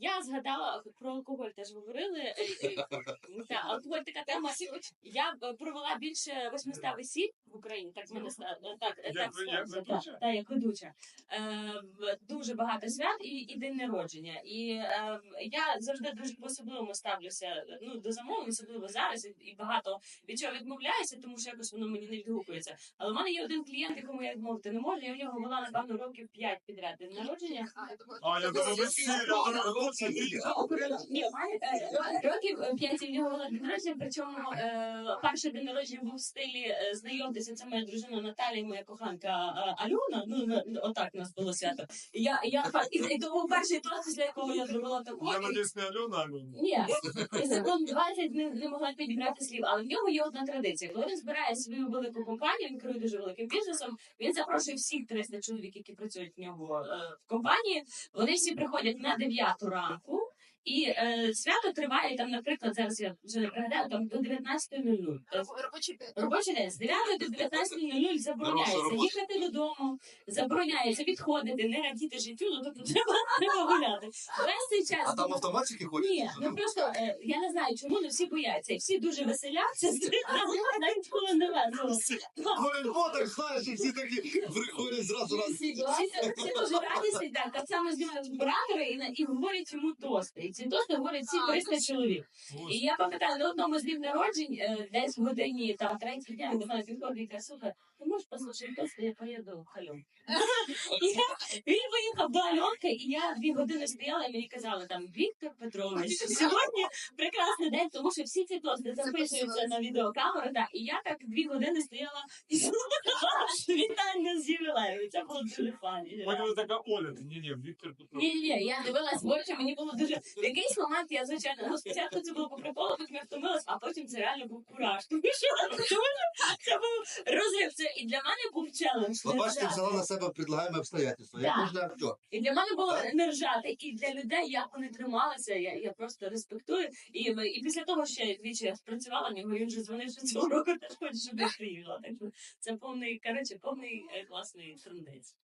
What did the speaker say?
Я згадала про алкоголь, теж говорили. Е, е, Та, алкоголь така тема. Я провела більше 800 весіль в Україні. Так мене ста- так, Як так так, так, як ведуча. Е, дуже багато свят і, і день народження. І е, я завжди дуже по-особливому ставлюся ну, до замовлень, особливо зараз, і, багато від чого відмовляюся, тому що якось воно мені не відгукується. Але в мене є один клієнт, якому я відмовити не можу. Я в нього вела напевно років 5 підряд день народження. А, я думаю, я років п'ять нього була день народження, причому перший день народження був в стилі знайомтеся, це моя дружина Наталія, моя коханка Альона. Ну отак нас було свято. Я я і, то був перший клас, після якого я зробила таку. Я надіюсь, не Альона. Ні, секунд 20 не, не могла підібрати слів, але в нього є одна традиція. Коли він збирає свою велику компанію, він керує дуже великим бізнесом. Він запрошує всіх 300 чоловік, які працюють в нього е, в компанії. Вони всі приходять на 9 buraco І е, свято триває там, наприклад, зараз я вже не пригадаю, там до 19.00. Е, Робочий день. Робочий день з 9 до 19.00 забороняється їхати додому, забороняється відходити, не радіти життю, ну тобто треба, треба гуляти. Весь цей час А там автоматчики ходять? ні, ну просто е, я не знаю, чому не всі бояться. І всі дуже веселяться, навіть ніколи не весело. Так знаєш, і всі такі приходять зразу раз. Всі, дуже радісні, так, так само знімають оператори і, на- і говорять йому тости. Тости говорять всі 300 чоловік. І я пам'ятаю, на одному з днів народжень, е, десь в годині там третій дня, до мене підходить і каже, слухай, ти можеш послухати тости, я поїду в Хальон. Він поїхав до Альонки, і я дві години стояла, і мені казали там Віктор Петрович, сьогодні прекрасний день, тому що всі ці тости записуються на відеокамеру, так, і я так дві години стояла і слухала вітання з ювілею. Це було дуже фані. Мені така Оля, ні, ні, Віктор Петров. Ні, ні, я дивилась в очі, мені було дуже якийсь момент. Я звичайно спочатку це було по приколу, потім я втомилась, а потім це реально був кураж. Тому що це був розрив. Це і для мене був челендж. Не бачите, ржати. взяла на себе предлагаємо обстоятельства. Я Так. кожен актер. І для мене було не ржати. І для людей, як вони трималися, я, я просто респектую. І, і після того, що я двічі я спрацювала в нього, він вже дзвонив, що цього року теж хоче, щоб я приїхала. Так що це повний, коротше, повний е, класний трендець.